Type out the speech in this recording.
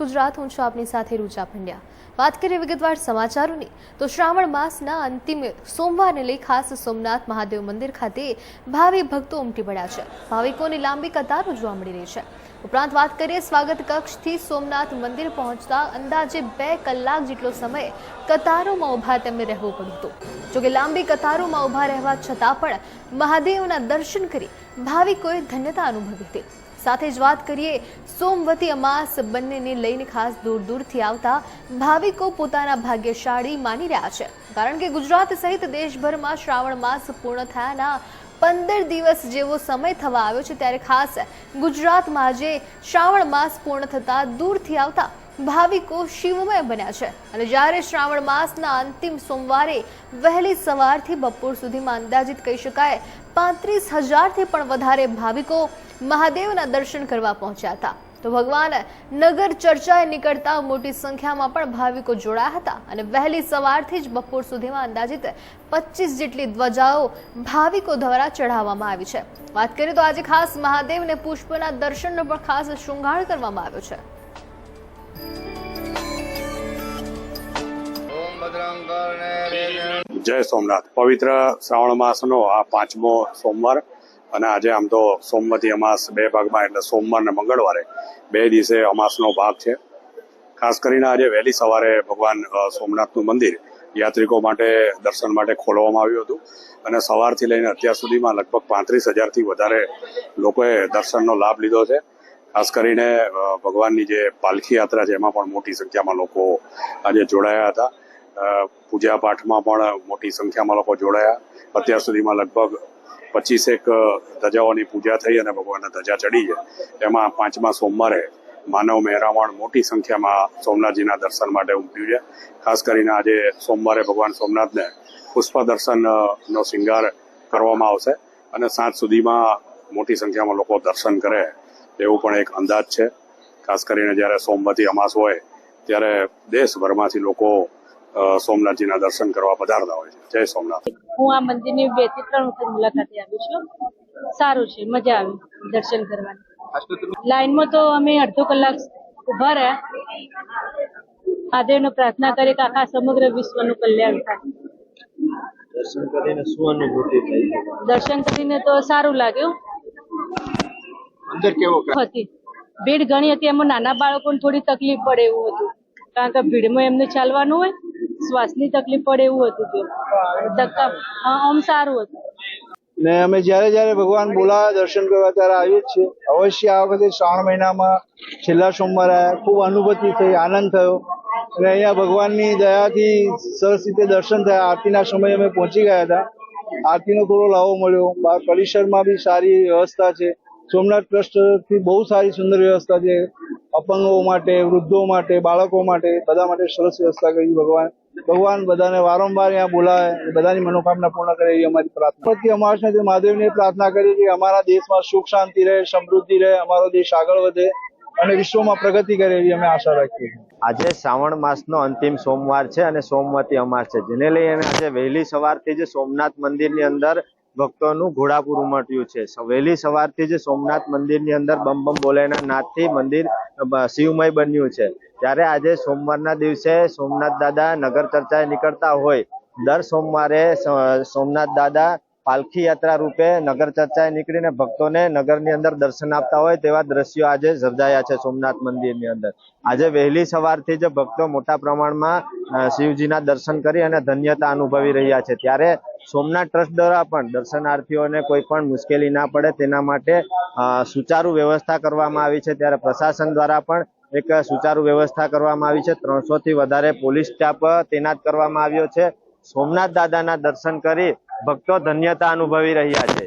ગુજરાત હું છું આપની સાથે રૂચા પંડ્યા. વાત કરીએ વિગતવાર સમાચારોની, તો શ્રાવણ માસના અંતિમ સોમવારને લઈ ખાસ સોમનાથ મહાદેવ મંદિર ખાતે ભાવિ ભક્તો ઉમટી પડ્યા છે. ભાવિકોની લાંબી કતારો જોવા મળી રહી છે. ઉપરાંત વાત કરીએ સ્વાગત કક્ષથી સોમનાથ મંદિર પહોંચતા અંદાજે બે કલાક જેટલો સમય કતારોમાં ઊભા તેમને રહેવું પડ્યું હતું. જોકે લાંબી કતારોમાં ઊભા રહેવા છતાં પણ મહાદેવના દર્શન કરી ભાવિકોએ ધન્યતા અનુભવી હતી. સાથે જ વાત કરીએ, સોમવતી અમાસ બંનેને લઈને ખાસ દૂર દૂરથી આવતા ભાવિકો પોતાના ભાગ્યશાળી માની રહ્યા છે. કારણ કે ગુજરાત સહિત દેશભરમાં શ્રાવણ માસ પૂર્ણ થયાના પંદર દિવસ જેવો સમય થવા આવ્યો છે, ત્યારે ખાસ ગુજરાતમાં આજે શ્રાવણ માસ પૂર્ણ થતાં દૂરથી આવતા ભાવિકો શિવમય બન્યા છે. અને જ્યારે શ્રાવણ માસના અંતિમ સોમવારે વહેલી સવારથી બપોર સુધીમાં અંદાજિત કહી શકાય પાંત્રીસ હજારથી પણ વધારે ભાવિકો મહાદેવના દર્શન કરવા પહોંચ્યા હતા. તો ભગવાન નગર ચર્ચાએ નીકળતા મોટી સંખ્યામાં પણ ભાવિકો જોડાયા હતા અને વહેલી સવારથી જ બપોર સુધીમાં અંદાજિત પચીસ જેટલી ધ્વજાઓ ભાવિકો દ્વારા ચઢાવવામાં આવી છે. વાત કરીએ તો આજે ખાસ મહાદેવને પુષ્પના દર્શનનો પણ ખાસ શૃંગાર કરવામાં આવ્યો છે. જય સોમનાથ. પવિત્ર શ્રાવણ માસનો આ પાંચમો સોમવાર અને આજે આમ તો સોમવતી અમાસ બે ભાગમાં એટલે સોમવાર ને મંગળવારે બે દિવસે અમાસનો ભાગ છે. ખાસ કરીને આજે વહેલી સવારે ભગવાન સોમનાથનું મંદિર યાત્રિકો માટે દર્શન માટે ખોલવામાં આવ્યું હતું અને સવારથી લઈને અત્યાર સુધીમાં લગભગ પાંત્રીસ હજારથી વધારે લોકોએ દર્શનનો લાભ લીધો છે. ખાસ કરીને ભગવાનની જે પાલખી યાત્રા છે, એમાં પણ મોટી સંખ્યામાં લોકો આજે જોડાયા હતા. પૂજા પાઠમાં પણ મોટી સંખ્યામાં લોકો જોડાયા. અત્યાર સુધીમાં લગભગ પચીસેક ધજાઓની પૂજા થઈ અને ભગવાનના ધજા ચડી છે. એમાં પાંચમા સોમવારે માનવ મહેરામણ મોટી સંખ્યામાં સોમનાથજીના દર્શન માટે ઉમટ્યું છે. ખાસ કરીને આજે સોમવારે ભગવાન સોમનાથને પુષ્પ દર્શનનો શિંગાર કરવામાં આવશે અને સાંજ સુધીમાં મોટી સંખ્યામાં લોકો દર્શન કરે એવું પણ એક અંદાજ છે. ખાસ કરીને જ્યારે સોમવતી અમાસ હોય, ત્યારે દેશભરમાંથી લોકો સોમનાથજીના દર્શન કરવા પધારતા હોય છે. જય સોમનાથ. હું આ મંદિરની બેથી ત્રણ વખત મુલાકાતે આવી છું. સારું છે મજા આવી દર્શન કરવાની. લાઈનમાં તો અમે અડધો કલાક ઊભા રહ્યા. મહાદેવને પ્રાર્થના કરી કે આખા સમગ્ર વિશ્વનું કલ્યાણ થાય. દર્શન કરીને શું અનુભૂતિ થઈ? દર્શન કરીને તો સારું લાગ્યું. અંદર કેવો હતી. ભીડ ઘણી હતી એમાં નાના બાળકોને થોડી તકલીફ પડે એવું હતું. કારણ કે ભીડમાં એમને ચાલવાનું હોય શ્વાસની તકલીફ પડે એવું હતું કે ધક્કા. આમ સારું હતું. ને અમે જ્યારે જ્યારે ભગવાન બોલાવે, દર્શન કરવા ત્યારે આવીએ જ છીએ. અવશ્ય આ વખતે શ્રાવણ મહિનામાં છેલ્લા સોમવારે આવ્યા ખૂબ અનુભૂતિ થઈ, આનંદ થયો. અને અહીંયા ભગવાનની દયાથી સરસ રીતે દર્શન થયા. આરતીના સમયે અમે પહોંચી ગયા હતા. આરતીનો થોડો લાવો મળ્યો. બહાર પરિસરમાં બી સારી વ્યવસ્થા છે. સોમનાથ ટ્રસ્ટથી બહુ સારી સુંદર વ્યવસ્થા છે. અપંગો માટે, વૃદ્ધો માટે, બાળકો માટે બધા માટે સરસ વ્યવસ્થા કરી ભગવાન. ભગવાન બધાને વારંવાર અહીંયા બોલાવે, બધાની મનોકામના પૂર્ણ કરે એ અમારી પ્રાર્થના. પ્રતિ અમાસને મહાદેવની પ્રાર્થના કરી કે અમારા દેશમાં સુખ શાંતિ રહે, સમૃદ્ધિ રહે, અમારો દેશ આગળ વધે અને વિશ્વમાં પ્રગતિ કરે એવી અમે આશા રાખીએ આજે શ્રાવણ માસનો અંતિમ સોમવાર છે અને સોમવતી અમાસ છે. જેને લઈને આજે વહેલી સવારથી જ સોમનાથ મંદિરની અંદર ભક્તોનું ઘોડાપુર ઉમટ્યું છે. વહેલી સવારથી જ સોમનાથ મંદિરની અંદર બમ બમ બોલેના નાથથી મંદિર શિવમય બન્યું છે. ત્યારે આજે સોમવારના દિવસે સોમનાથ દાદા નગર ચર્ચાએ નીકળતા હોય, દર સોમવારે સોમનાથ દાદા પાલખી યાત્રા રૂપે નગર ચર્ચાએ નીકળીને ભક્તોને નગરની અંદર દર્શન આપતા હોય તેવા દ્રશ્યો આજે સર્જાયા છે સોમનાથ મંદિરની અંદર. આજે વહેલી સવારથી જ ભક્તો મોટા પ્રમાણમાં શિવજીના દર્શન કરી અને ધન્યતા અનુભવી રહ્યા છે. ત્યારે સોમનાથ ટ્રસ્ટ દ્વારા પણ દર્શનાર્થીઓને કોઈ પણ મુશ્કેલી ના પડે તેના માટે સુચારુ વ્યવસ્થા કરવામાં આવી છે. ત્યારે પ્રશાસન દ્વારા પણ એક સુચારુ વ્યવસ્થા કરવામાં આવી છે. ત્રણસો થી વધારે પોલીસ સ્ટાફ તૈનાત કરવામાં આવ્યો છે. સોમનાથ દાદાના દર્શન કરી ભક્તો ધન્યતા અનુભવી રહ્યા છે.